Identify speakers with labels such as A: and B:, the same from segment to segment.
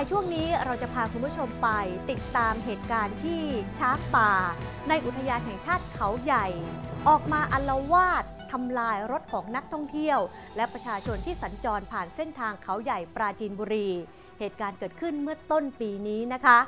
A: ายช่วงนี้เราจะพาคุณผู้ชมไปติดตามเหตุการณ์ที่ช้างป่า ในอุทยานแห่งชาติเขาใหญ่ ออกมาอัลวาดทำลายรถของนักท่องเที่ยว และประชาชนที่สัญจรผ่านเส้นทางเขาใหญ่ปราจีนบุรี เหตุการณ์เกิดขึ้นเมื่อต้นปีนี้นะคะ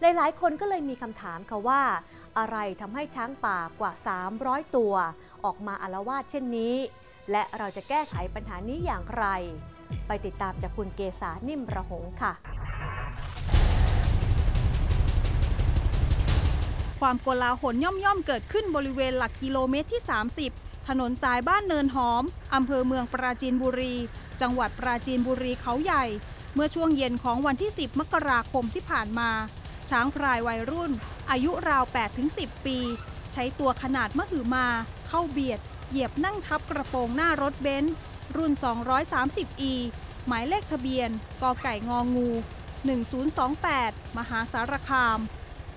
A: หลายๆ คนก็เลยมีคำถามค่ะว่า อะไรทำให้ช้างป่ากว่า 300 ตัว ออกมาอละวาดเช่นนี้ และเราจะแก้ไขปัญหานี้อย่างไร ไปติดตามจากคุณเกษานิ่มระหงค่ะ
B: ความโกลาหลย่อมๆเกิดขึ้นบริเวณหลักกิโลเมตรที่ 30 ถนนสายบ้านเนินหอม อำเภอเมืองปราจีนบุรี จังหวัดปราจีนบุรีเขาใหญ่ เมื่อช่วงเย็นของวันที่ 10 มกราคมที่ผ่านมา ช้างพรายวัยรุ่น อายุราว 8-10 ปี ใช้ตัวขนาดมหึมา เข้าเบียด เหยียบนั่งทับกระโปรงหน้ารถเบนซ์รุ่น 230e หมายเลขทะเบียนกไก่งองู 1028 มหาสารคาม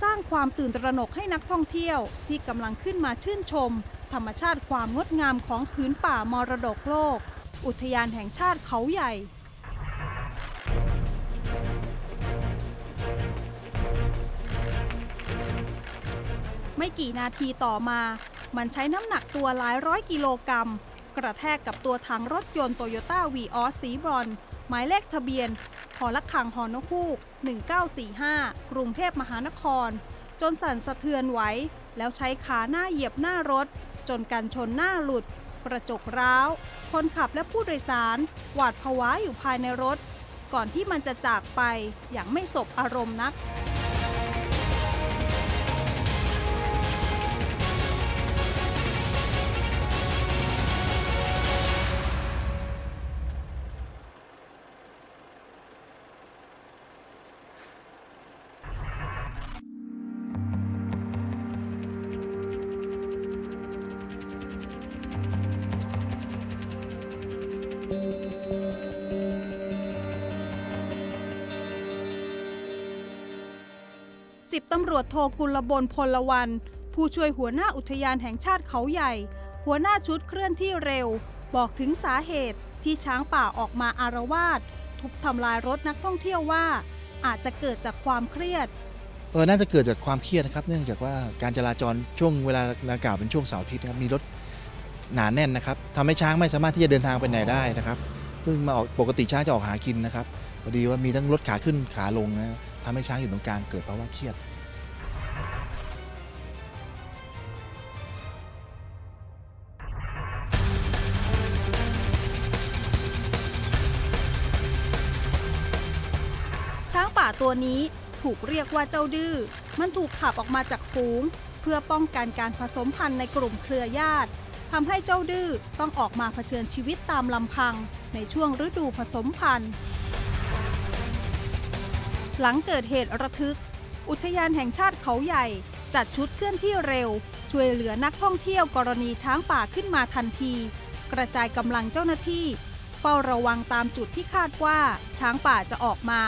B: สร้างความตื่นตระหนกให้นักท่องเที่ยวที่กำลังขึ้นมาชื่นชม ธรรมชาติความงดงามของผืนป่ามรดกโลก อุทยานแห่งชาติเขาใหญ่ไม่กี่นาทีต่อมา มันใช้น้ำหนักตัวหลายร้อยกิโลกรัม กระแทกกับตัวถังรถยนต์โตโยต้าวีออสสีบรอน หมายเลขทะเบียน หอละขังหอนกฮูก 1945 กรุงเทพมหานคร จนสั่นสะเทือนไหวแล้วใช้ขาหน้าเหยียบหน้ารถ จนกันชนหน้าหลุด กระจกร้าว คนขับและผู้โดยสาร หวาดผวาอยู่ภายในรถ ก่อนที่มันจะจากไปอย่างไม่สบอารมณ์นัก สิบตำรวจโทกุลบลพลวันผู้ช่วยหัวหน้าอุทยานแห่งชาติเขาใหญ่ หัวหน้าชุดเคลื่อนที่เร็ว บอกถึงสาเหตุที่ช้างป่าออกมาอารวาสทุบทำลายรถนักท่องเที่ยวว่า อาจจะเกิดจากความเครียด
C: เออน่าจะเกิดจากความเครียดนะครับ เนื่องจากว่าการจราจรช่วงเวลาดังกล่าวเป็นช่วงเสาร์อาทิตย์นะครับมีรถหนาแน่นนะครับทำให้ช้างไม่สามารถที่จะเดินทางไปไหนได้นะครับเพิ่งมาออกปกติช้างจะออกหากินนะครับพอดีว่ามีทั้งรถขาขึ้นขาลงนะทำให้ช้างอยู่ตรงกลางเกิดภาวะเครียด
B: ตัวนี้ถูกเรียกว่าเจ้าดื้อ มันถูกขับออกมาจากฝูง เพื่อป้องกันการผสมพันธุ์ในกลุ่มเครือญาติทำให้เจ้าดื้อต้องออกมาเผชิญชีวิตตามลำพัง ในช่วงฤดูผสมพันธุ์ หลังเกิดเหตุระทึก อุทยานแห่งชาติเขาใหญ่ จัดชุดเคลื่อนที่เร็ว ช่วยเหลือนักท่องเที่ยวกรณีช้างป่าขึ้นมาทันที กระจายกำลังเจ้าหน้าที่ เฝ้าระวังตามจุดที่คาดว่าช้างป่าจะออกมา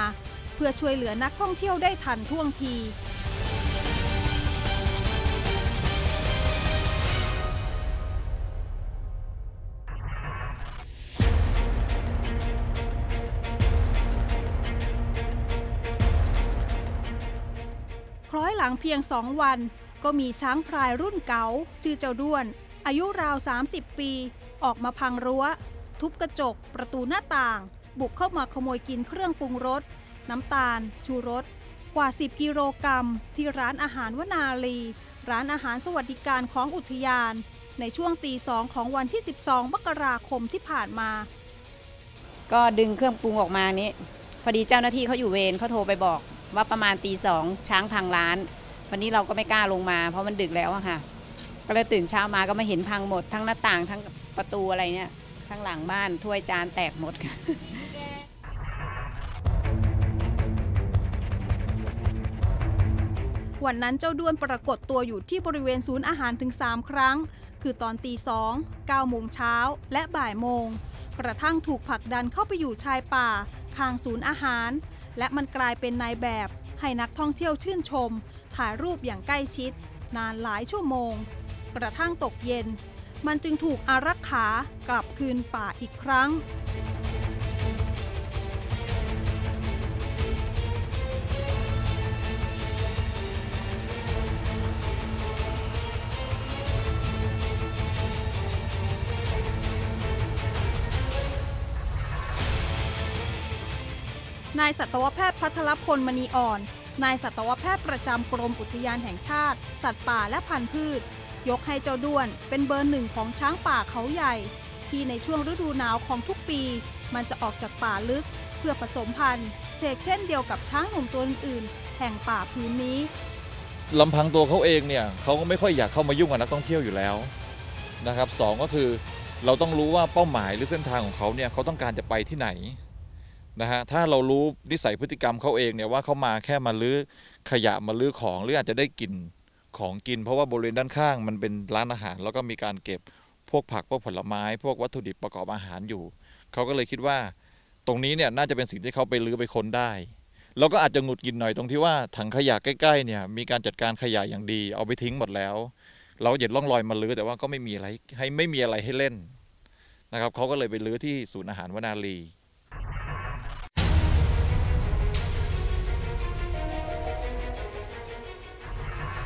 B: พื่อช่วยเหลือนักท่องเที่ยวได้ทันท่วงทีคล้อยหลังเพียงสองวัน ก็มีช้างพลายรุ่นเก๋าชื่อเจ้าด้วน อายุราว 30 ปี ออกมาพังรั้ว ทุบกระจก ประตูหน้าต่าง บุกเข้ามาขโมยกินเครื่องปรุงรส น้ำตาล ชูรส กว่า 10 กิโลกรัม ที่ร้านอาหารวนาลี ร้านอาหารสวัสดิการของอุทยาน ในช่วงตีสองของวันที่ 12มกราคมที่ผ่านมา
D: ก็ดึงเครื่องปรุงออกมานี้พอดีเจ้าหน้าที่เขาอยู่เวรเขาโทรไปบอก ว่าประมาณตีสองช้างพังร้าน วันนี้เราก็ไม่กล้าลงมา เพราะมันดึกแล้วอะค่ะ ก็เลยตื่นเช้ามาก็มาเห็นพังหมด ทั้งหน้าต่างทั้งประตูอะไรเนี่ยทั้งหลังบ้านถ้วยจานแตกหมด
B: วันนั้นเจ้าด้วนปรากฏตัวอยู่ที่บริเวณศูนย์อาหารถึง 3 ครั้ง คือตอนตีสอง9โมงเช้าและบ่ายโมง กระทั่งถูกผลักดันเข้าไปอยู่ชายป่าข้างศูนย์อาหาร และมันกลายเป็นนายแบบ ให้นักท่องเที่ยวชื่นชม ถ่ายรูปอย่างใกล้ชิด นานหลายชั่วโมง กระทั่งตกเย็น มันจึงถูกอารักขากลับคืนป่าอีกครั้ง นายสัตวแพทย์พัทรพลมณีอ่อน นายสัตวแพทย์ประจำกรมอุทยานแห่งชาติ สัตว์ป่าและพันธุ์พืช ยกให้เจ้าด้วนเป็นเบอร์หนึ่งของช้างป่าเขาใหญ่ ที่ในช่วงฤดูหนาวของทุกปี มันจะออกจากป่าลึก เพื่อผสมพันธุ์เชกเช่นเดียวกับช้างหนุ่มตัวอื่นๆแห่งป่าพื้นนี้
E: ลำพังตัวเขาเองเนี่ยเขาก็ไม่ค่อยอยากเข้ามายุ่งกับนักท่องเที่ยวอยู่แล้วนะครับสองก็คือเราต้องรู้ว่าเป้าหมายหรือเส้นทางของเขาเนี่ยเขาต้องการจะไปที่ไหน นะฮะถ้าเรารู้นิสัยพฤติกรรมเขาเองเนี่ยว่าเขามาแค่มาลื้อขยะมาลื้อของหรืออาจจะได้กลิ่นของกิน เพราะว่าบริเวณด้านข้างมันเป็นร้านอาหาร แล้วก็มีการเก็บพวกผักพวกผลไม้ พวกวัตถุดิบประกอบอาหารอยู่เขาก็เลยคิดว่า ตรงนี้เนี่ยน่าจะเป็นสิ่งที่เขาไปลื้อไปค้นได้เราก็อาจจะหงุดหงิดหน่อยตรงที่ว่าถังขยะใกล้ๆเนี่ยมีการจัดการขยะอย่างดี เอาไปทิ้งหมดแล้ว เราเห็นร่องรอยมาลื้อแต่ว่าก็ไม่มีอะไรให้ไม่มีอะไรให้เล่นนะครับเขาก็เลยไปลื้อที่ศูนย์อาหารวนาลี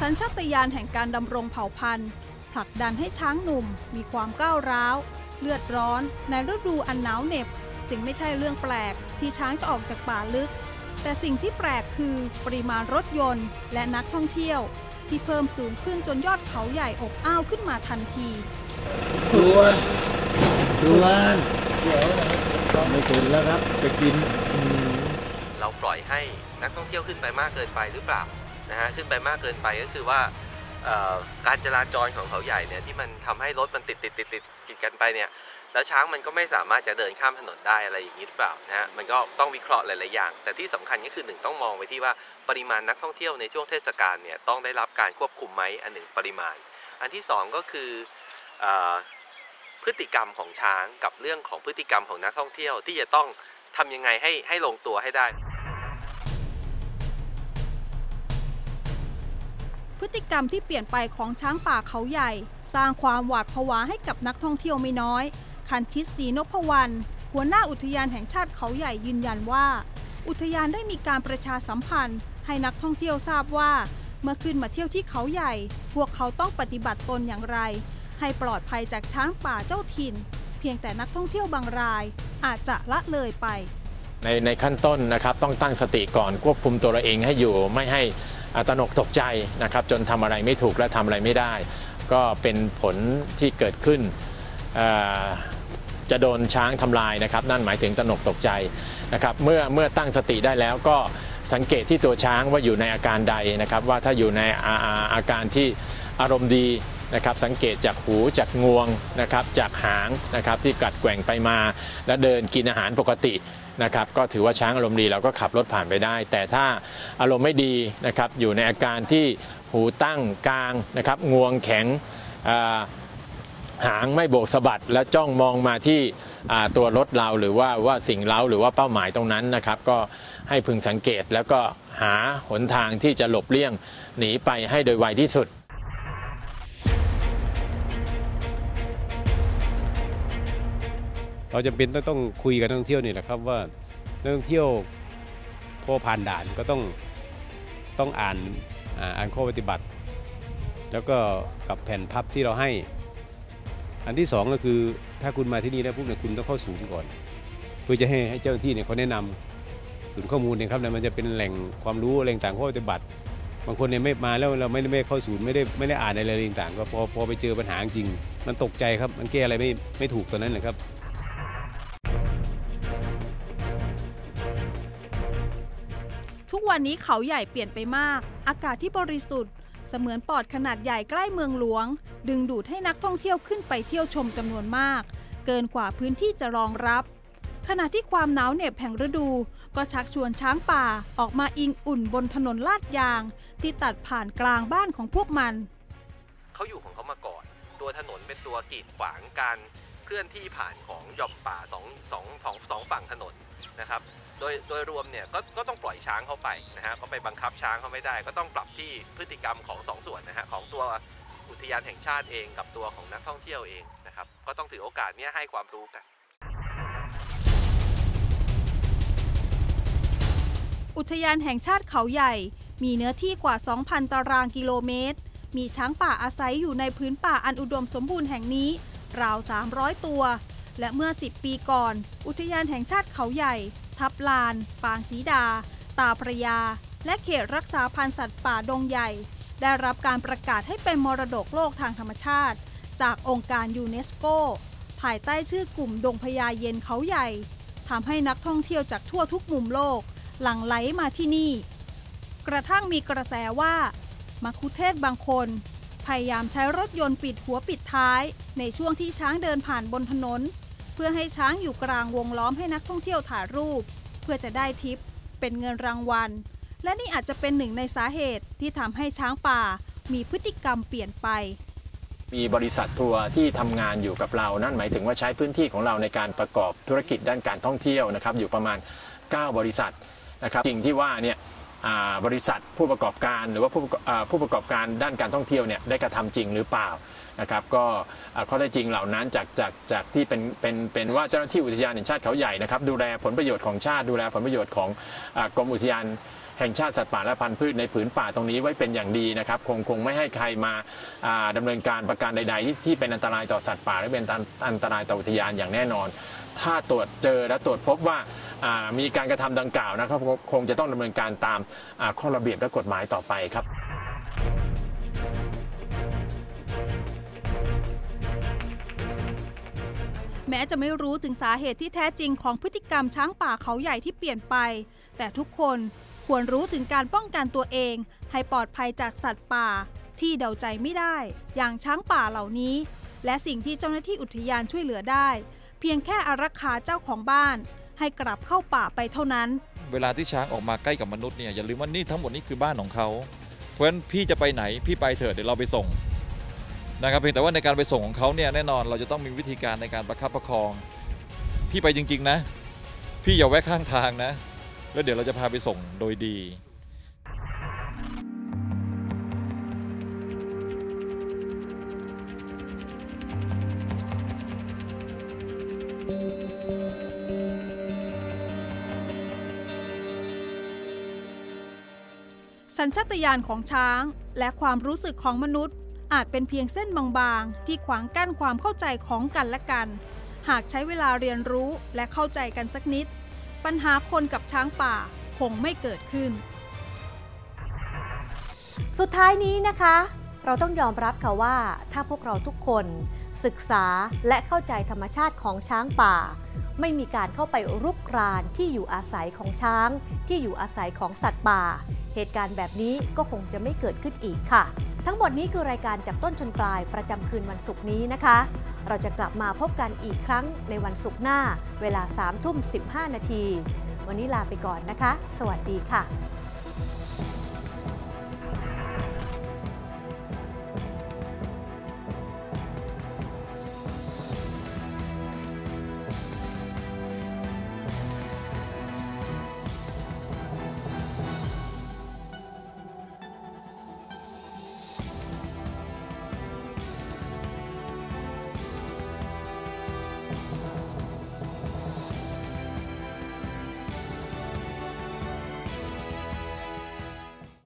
B: สัญชาตญาณแห่งการดำรงเผ่าพันธุ์ ผลักดันให้ช้างหนุ่มมีความก้าวร้าว เลือดร้อน ในฤดูอันหนาวเหน็บ จึงไม่ใช่เรื่องแปลกที่ช้างจะออกจากป่าลึก แต่สิ่งที่แปลกคือปริมาณรถยนต์ และนักท่องเที่ยว ที่เพิ่มสูงขึ้นจนยอดเขาใหญ่อบอ้าวขึ้นมาทันที
F: สวนสวนเดี๋ยวไม่สนแล้วครับไปกินอืม
G: เราปล่อยให้นักท่องเที่ยวขึ้นไปมากเกินไปหรือเปล่า นะฮะขึ้นไปมากเกินไปก็คือว่าการจราจรของเขาใหญ่เนี่ยที่มันทำให้รถมันติดติดติดติดติดกันไปเนี่ยแล้วช้างมันก็ไม่สามารถจะเดินข้ามถนนได้อะไรอย่างนี้หรือเปล่านะฮะมันก็ต้องวิเคราะห์หลาย ๆ อย่าง แต่ที่สำคัญก็คือหนึ่งต้องมองไปที่ว่าปริมาณนักท่องเที่ยวในช่วงเทศกาลเนี่ยต้องได้รับการควบคุมไหมอันหนึ่งปริมาณ อันที่สองก็คือออพฤติกรรมของช้างกับเรื่องของพฤติกรรมของนักท่องเที่ยวที่จะต้องทำยังไงให้ให้ลงตัวให้ได้
B: พฤติกรรมที่เปลี่ยนไปของช้างป่าเขาใหญ่ สร้างความหวาดผวาให้กับนักท่องเที่ยวไม่น้อย คันชิตศรีนพวรรณหัวหน้าอุทยานแห่งชาติเขาใหญ่ยืนยันว่า อุทยานได้มีการประชาสัมพันธ์ ให้นักท่องเที่ยวทราบว่า เมื่อขึ้นมาเที่ยวที่เขาใหญ่ พวกเขาต้องปฏิบัติตนอย่างไร ให้ปลอดภัยจากช้างป่าเจ้าถิ่น เพียงแต่นักท่องเที่ยวบางราย อาจจะละเลยไป
H: ในในขั้นต้นนะครับต้องตั้งสติก่อนควบคุมตัวเราเองให้อยู่ไม่ให้ ตระหนกตกใจนะครับจนทำอะไรไม่ถูกและทำอะไรไม่ได้ ก็เป็นผลที่เกิดขึ้นจะโดนช้างทำลายนะครับ นั่นหมายถึงตระหนกตกใจนะครับเมื่อเมื่อตั้งสติได้แล้วก็สังเกตที่ตัวช้างว่าอยู่ในอาการใดนะครับ ว่าถ้าอยู่ในอาอาอาการที่อารมณ์ดี นะครับสังเกตจากหูจากงวงนะครับจากหางนะครับที่กัดแกว่งไปมา และเดินกินอาหารปกตินะครับก็ถือว่าช้างอารมณ์ดีเราก็ขับรถผ่านไปได้ แต่ถ้าอารมณ์ไม่ดีนะครับอยู่ในอาการที่หูตั้งกลางนะครับงวงแข็งหางไม่โบกสะบัดและจ้องมองมาที่ตัวรถเราหรือว่าว่าสิ่งเราหรือว่าเป้าหมายตรงนั้นนะครับ ก็ให้พึงสังเกตแล้วก็หาหนทางที่จะหลบเลี่ยงหนีไปให้โดยไวที่สุด
F: เราจำเป็นต้องต้องคุยกับนักท่องเที่ยวนี่แหละครับว่านักท่องเที่ยวพอผ่านด่านก็ต้องต้องอ่านอ่านข้อปฏิบัติ แล้วก็กับแผ่นพับที่เราให้ อันที่สองก็คือถ้าคุณมาที่นี่แล้วปุ๊บเนี่ยคุณต้องเข้าศูนย์ก่อน เพื่อจะให้ให้เจ้าหน้าที่เนี่ยเขาแนะนำศูนย์ข้อมูลเนี่ยครับเนี่ยมันจะเป็นแหล่งความรู้แหล่งต่างข้อปฏิบัติ บางคนเนี่ยไม่มาแล้วเราไม่ไม่เข้าศูนย์ไม่ได้ไม่ได้อ่านอะไรเลยต่างๆก็พอพอไปเจอปัญหาจริง มันตกใจครับมันแก้อะไรไม่ไม่ถูกตอนนั้นเลยครับ
B: วันนี้เขาใหญ่เปลี่ยนไปมาก อากาศที่บริสุทธิ์ เสมือนปอดขนาดใหญ่ใกล้เมืองหลวง ดึงดูดให้นักท่องเที่ยวขึ้นไปเที่ยวชมจำนวนมาก เกินกว่าพื้นที่จะรองรับ ขณะที่ความหนาวเหน็บแห่งฤดู ก็ชักชวนช้างป่าออกมาอิงอุ่นบนถนนลาดยาง ที่ตัดผ่านกลางบ้านของพวกมัน
G: เขาอยู่ของเขามาก่อน ตัวถนนเป็นตัวกีดขวางการ ลื่อนที่ผ่านของหย่อมป่าสองสองสองสองฝั่งถนนนะครับ โดยโดยรวมเนี่ยก็ก็ต้องปล่อยช้างเข้าไปนะฮะก็ไปบังคับช้างเขาไม่ได้ ก็ต้องปรับที่พฤติกรรมของสองส่วนนะฮะของตัวอุทยานแห่งชาติเองกับตัวของนักท่องเที่ยวเองนะครับ ก็ต้องถือโอกาสเนี้ยให้ความรู้กัน
B: อุทยานแห่งชาติเขาใหญ่ มีเนื้อที่กว่า 2,000 ตารางกิโลเมตร มีช้างป่าอาศัยอยู่ในพื้นป่าอันอุดมสมบูรณ์แห่งนี้ ราว 300 ตัว และเมื่อ 10 ปีก่อน อุทยานแห่งชาติเขาใหญ่ ทับลาน ปางสีดา ตาพระยา และเขตรักษาพันธุ์สัตว์ป่าดงใหญ่ ได้รับการประกาศให้เป็นมรดกโลกทางธรรมชาติ จากองค์การยูเนสโก ภายใต้ชื่อกลุ่มดงพญาเย็นเขาใหญ่ทำให้นักท่องเที่ยวจากทั่วทุกมุมโลก หลั่งไหลมาที่นี่ กระทั่งมีกระแสว่ามัคคุเทศบางคน พยายามใช้รถยนต์ปิดหัวปิดท้าย ในช่วงที่ช้างเดินผ่านบนถนน เพื่อให้ช้างอยู่กลางวงล้อมให้นักท่องเที่ยวถ่ายรูป เพื่อจะได้ทิป เป็นเงินรางวัล และนี่อาจจะเป็นหนึ่งในสาเหตุที่ทำให้ช้างป่ามีพฤติกรรมเปลี่ยนไป
H: มีบริษัททัวร์ที่ทำงานอยู่กับเรา นั่นหมายถึงว่าใช้พื้นที่ของเราในการประกอบธุรกิจด้านการท่องเที่ยวนะครับ อยู่ประมาณ 9 บริษัทนะครับจริงที่ว่าเนี่ย บริษัทผู้ประกอบการหรือว่าผู้ประกอบอ่าผู้ประกอบการด้านการท่องเที่ยวเนี่ยได้กระทำจริงหรือเปล่านะครับก็ข้อเท็จจริงเหล่านั้นจากจากจากที่เป็นเป็นเป็นว่าเจ้าหน้าที่อุทยานแห่งชาติเขาใหญ่นะครับดูแลผลประโยชน์ของชาติดูแลผลประโยชน์ของกรมอุทยานแห่งชาติสัตว์ป่าและพันธุ์พืชในผืนป่าตรงนี้ไว้เป็นอย่างดีนะครับคงคงไม่ให้ใครมาอ่าดำเนินการประการใดๆที่ที่เป็นอันตรายต่อสัตว์ป่า และเป็นอันตรายต่ออุทยานอย่างแน่นอน ถ้าตรวจเจอและตรวจพบว่า มีการกระทำดังกล่าวนะครับคงจะต้องดำเนินการตามข้อระเบียบและกฎหมายต่อไปครับ
B: แม้จะไม่รู้ถึงสาเหตุที่แท้จริงของพฤติกรรมช้างป่าเขาใหญ่ที่เปลี่ยนไป แต่ทุกคนควรรู้ถึงการป้องกันตัวเอง ให้ปลอดภัยจากสัตว์ป่า ที่เดาใจไม่ได้ อย่างช้างป่าเหล่านี้ และสิ่งที่เจ้าหน้าที่อุทยานช่วยเหลือได้ เพียงแค่อารักขาเจ้าของบ้าน ให้กลับเข้าป่าไปเท่านั้น
E: เวลาที่ช้างออกมาใกล้กับมนุษย์เนี่ยอย่าลืมว่านี่ทั้งหมดนี้คือบ้านของเขาเพราะฉะนั้นพี่จะไปไหนพี่ไปเถอะเดี๋ยวเราไปส่งนะครับเพียงแต่ว่าในการไปส่งของเขาเนี่ยแน่นอนเราจะต้องมีวิธีการในการประคับประคอง พี่ไปจริง ๆ นะ พี่อย่าแวะข้างทางนะ แล้วเดี๋ยวเราจะพาไปส่งโดยดี
B: สัญชาตญาณของช้าง และความรู้สึกของมนุษย์ อาจเป็นเพียงเส้นบางๆ ที่ขวางกั้นความเข้าใจของกันและกัน หากใช้เวลาเรียนรู้และเข้าใจกันสักนิด ปัญหาคนกับช้างป่าคงไม่เกิดขึ้น
A: สุดท้ายนี้นะคะ เราต้องยอมรับค่ะว่าถ้าพวกเราทุกคน ศึกษาและเข้าใจธรรมชาติของช้างป่า ไม่มีการเข้าไปรุกรานที่อยู่อาศัยของช้าง ที่อยู่อาศัยของสัตว์ป่า เหตุการณ์แบบนี้ก็คงจะไม่เกิดขึ้นอีกค่ะ ทั้งหมดนี้คือรายการจับต้นชนปลายประจำคืนวันศุกร์นี้นะคะ เราจะกลับมาพบกันอีกครั้งในวันศุกร์หน้า เวลา3ทุ่ม15 นาที วันนี้ลาไปก่อนนะคะ สวัสดีค่ะ